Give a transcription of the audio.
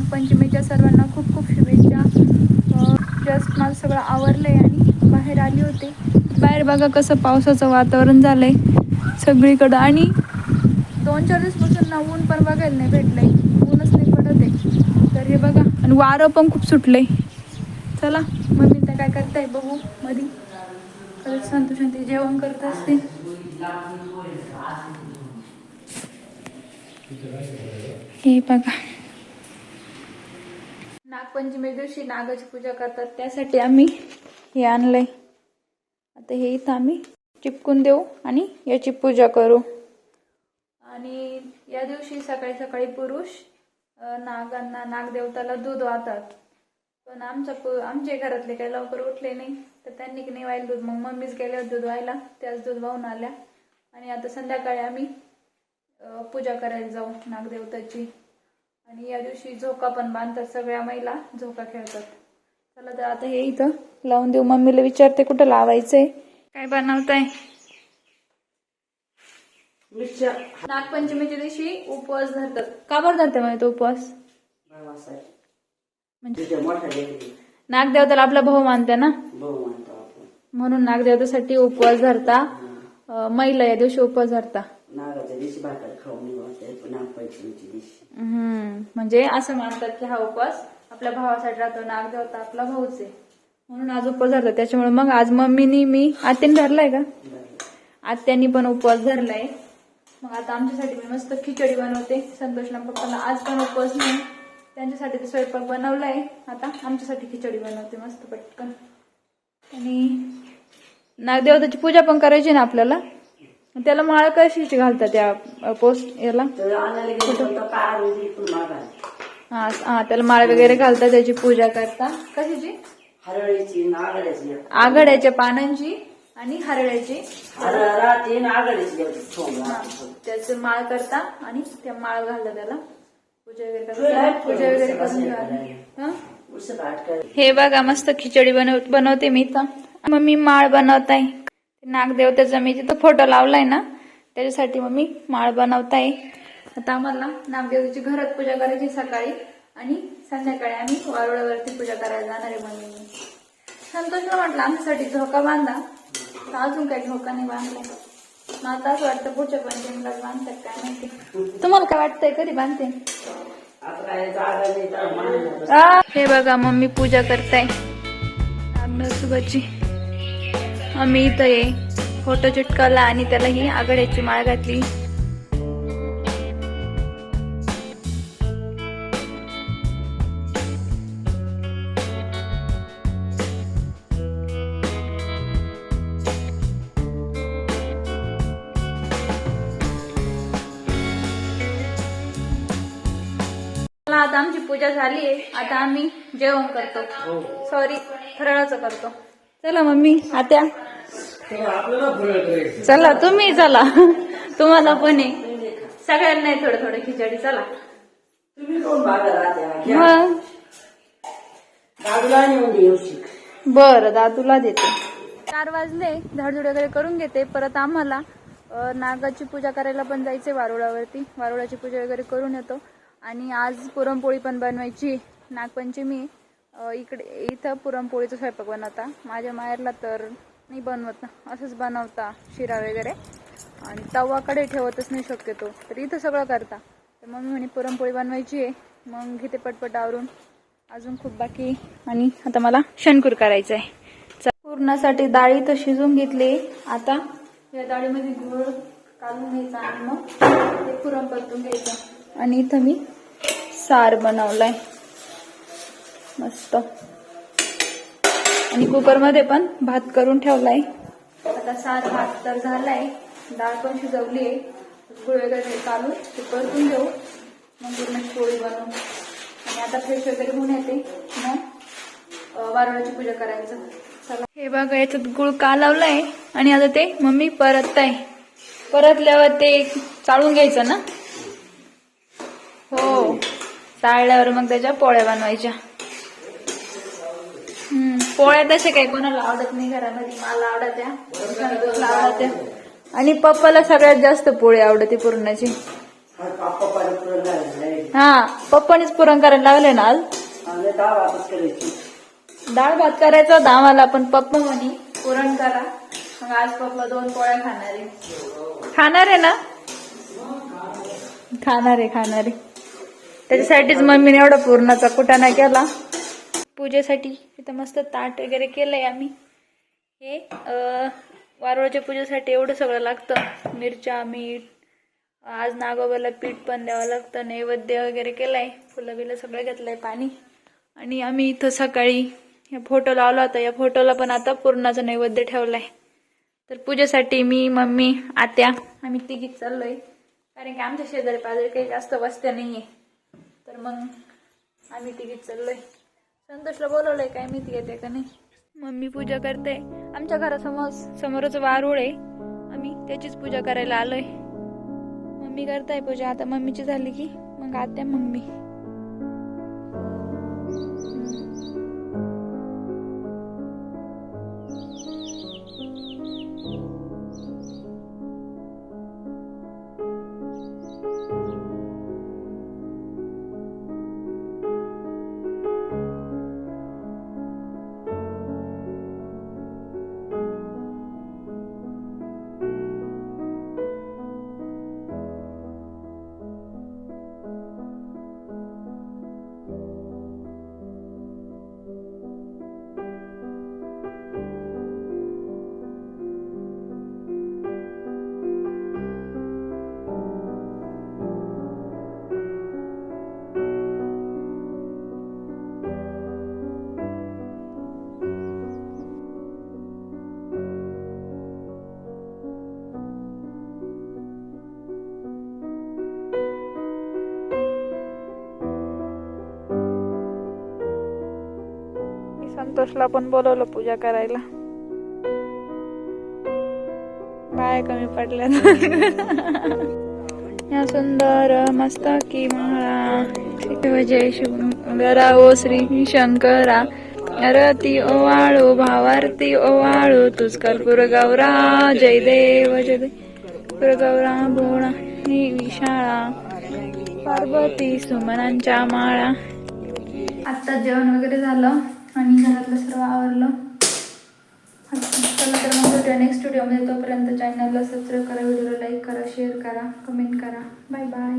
नागपंचमीच्या सर्वांना खूप खूप शुभेच्छा. जस्ट मला सगळं आवरलं आहे आणि बाहेर आली होते. बाहेर बघा कसं पावसाचं वातावरण झालं आहे सगळीकडं. आणि दोन चार दिवसपासून ना ऊन पण बघायला नाही भेटलंय. ऊनच नाही पडत आहे. तर हे बघा आणि वारं पण खूप सुटलंय. चला मम्मी त्या काय करताय बघू मधी. खरंच संतोषांती जेवण करत असते. हे बघा. नागपंचमी दिवशी नागाची पूजा करतात त्यासाठी आम्ही हे आणलंय. आता हे इथं आम्ही चिपकून देऊ आणि याची पूजा करू. आणि या दिवशी सकाळी सकाळी पुरुष नागांना नागदेवताला दूध वाहतात. पण आमच्या पु- आमच्या घरातले काही लवकर उठले नाही तर त्यांनी की नाही व्हायला दूध. मग मम्मीच गेल्या दूध व्हायला त्याच दूध वाहून आल्या. आणि आता संध्याकाळी आम्ही पूजा करायला जाऊ नागदेवताची. आणि या दिवशी झोका पण बांधतात सगळ्या महिला झोका खेळतात. चला तर आता हे इथं लावून देऊ. मम्मीला विचारते कुठं लावायचंय. काय बनवताय? नागपंचमीच्या दिवशी उपवास धरतात. का बरं धरते म्हणजे तो उपवास? म्हणजे नागदेवताला आपला भाऊ मानते ना? म्हणून नागदेवतासाठी उपवास धरता. महिला या दिवशी उपवास धरता. नागाच्या दिवशी भाकर खाऊन निघायचं नागपंचमीच्या दिवशी हम्म म्हणजे असं मानतात की हा उपवास आपल्या भावासाठी राहतो. नागदेवता आपला भाऊच आहे. म्हणून आज उपवास धरतात त्याच्यामुळे मग आज मम्मीनी मी आत्याने धरलाय का? आत्यानी पण उपवास धरलाय. मग आता आमच्यासाठी मी मस्त खिचडी बनवते. संतोषला पप्पाला आज पण उपवास नाही. त्यांच्यासाठी तर स्वयंपाक बनवलाय. आता आमच्यासाठी खिचडी बनवते मस्त पटकन. आणि नागदेवताची पूजा पण करायची ना आपल्याला? त्याला माळ कशीची घालतात त्या पोस्ट याला? हा हा त्याला माळ वगैरे घालतात त्याची पूजा करता कशाची? हरळीची नागड्याची आघाड्याच्या पानांची आणि हरळ्याची. हरळ नागड्याची त्याचं माळ करता आणि त्या माळ घालता त्याला. पूजा वगैरे करता पूजा वगैरे करून हे? बघा मस्त खिचडी बनव बनवते मी तर मग मी माळ बनवत आहे नागदेवतेचा मी तिथं फोटो लावलाय ना त्याच्यासाठी मग मी माळ बनवत आहे आता आम्हाला नागदेवतेची घरात पूजा करायची सकाळी आणि संध्याकाळी आम्ही वारुळावरती पूजा करायला जाणार आहे मम्मी. संतोषला म्हटलं आमच्यासाठी झोका बांधा. तर अजून काही झोका नाही बांधलाय मला आता असं वाटतं पुढच्या पंचमीला बांधतात काय माहिती. तुम्हाला काय वाटतंय कधी बांधते? हे बघा मम्मी पूजा करताय. नागनरसुबाची मम्मी इथं ये फोटो चिटकवला आणि त्याला ही आघाड्याची माळ घातली. आता आमची पूजा झाली आहे. आता आम्ही जेवण करतो. सॉरी फराळाचं करतो. चला मम्मी आत्या. चला तुम्ही चला. तुम्हाला पण आहे. सगळ्यांना थोडं थोडं खिचडी चला. मग? येऊशिक बरं दादूला देते. चार वाजले झाडझुड वगैरे करून घेते. परत आम्हाला नागाची पूजा करायला पण जायचे वारुळावरती. वारुळाची पूजा वगैरे करून येतो. आणि आज पुरणपोळी पण बनवायची नागपंचमी इकडे इथं पुरणपोळीचा स्वयंपाक बनवता. माझ्या माहेरला तर नाही बनवत ना असंच बनवता शिरा वगैरे. आणि तवाकडे ठेवतच नाही शक्यतो. तर इथं सगळं करता. तर मग मी म्हणे पुरणपोळी बनवायची आहे मग घेते पटपट आवरून अजून खूप बाकी. आणि आता मला शनकूर करायचं आहे पूर्णासाठी पुरणासाठी डाळी तर शिजून घेतली. आता या डाळीमध्ये गुळ काढून घ्यायचा आणि मग ते पुरण परतून घ्यायचं. आणि इथं मी सार बनवलाय. मस्त. आणि कुकरमध्ये पण भात करून ठेवलाय. आता सात भात तर झालाय. डाळ पण शिजवली आहे गुळ वगैरे काढून ते परतून घेऊ. मग पूर्ण पोळी बनवून आणि आता फ्रेश वगैरे होऊन येते. मग वारुळाची पूजा करायचं. चला. हे बघा याच्यात गुळ का लावलाय आणि आता ते मम्मी परत आहे परतल्यावर ते चाळून घ्यायचं ना? हो. चाळल्यावर मग त्याच्या पोळ्या बनवायच्या. पोळ्या तशा काही कोणाला आवडत नाही घरामध्ये. मला आवडत्या संतोषला आवडत्या आणि पप्पाला सगळ्यात जास्त पोळी आवडते पुरणाची. हा पप्पानीच पुरण करायला लागले ना आज? डाळ करायची डाळ भात करायचा होता आम्हाला पण पप्पा म्हणे पुरण करा. मग आज पप्पा दोन पोळ्या खाणार आहे. खाणार आहे ना? खाणार आहे खाणार आहे. त्याच्यासाठीच मम्मीने एवढा पुरणाचा कुटाणा केला. पूजेसाठी. इथं मस्त ताट वगैरे केलं आहे आम्ही. हे वारुळाच्या पूजेसाठी एवढं सगळं लागतं. मिरच्या मीठ आज नागोबाला पीठ पण द्यावं लागतं नैवेद्य वगैरे केलं आहे फुलं बिलं सगळं घेतलं आहे पाणी. आणि आम्ही इथं सकाळी या फोटो लावला होता. या फोटोला पण आता पूर्णाचं नैवेद्य ठेवलं आहे तर पूजेसाठी मी मम्मी आत्या आम्ही तिघीत चाललो आहे कारण की आमच्या शेजारी पाजारी काही जास्त वस्त्या आहे तर मग आम्ही तिघीत चाललो आहे संतोषला बोलवलंय काय माहिती येते का नाही. मम्मी पूजा करते. आमच्या घरासमोर समोरच वारूळ आहे. आम्ही त्याचीच पूजा करायला आलोय. मम्मी करताय पूजा? आता मम्मीची झाली की मग आत्या मम्मी संतोषला पण बोलवलं पूजा करायला. बाय कमी पडल्या या सुंदर मस्तकी महा जय शंकरा ओ श्री शंकरा. रती ओवाळू भावार्थी ओवाळू. तुझ कर्पूर गौरा जय देव जय देव. गौरा भोळा ही विशाळा. पार्वती सुमनांच्या माळा. आत्ता जेवण वगैरे झालं. आणि घरातलं सर्व आवरलं. चला तर मग भेटूया नेक्स्ट व्हिडिओमध्ये तोपर्यंत चॅनलला सबस्क्राईब करा व्हिडिओला लाईक करा शेअर करा कमेंट करा. Bye bye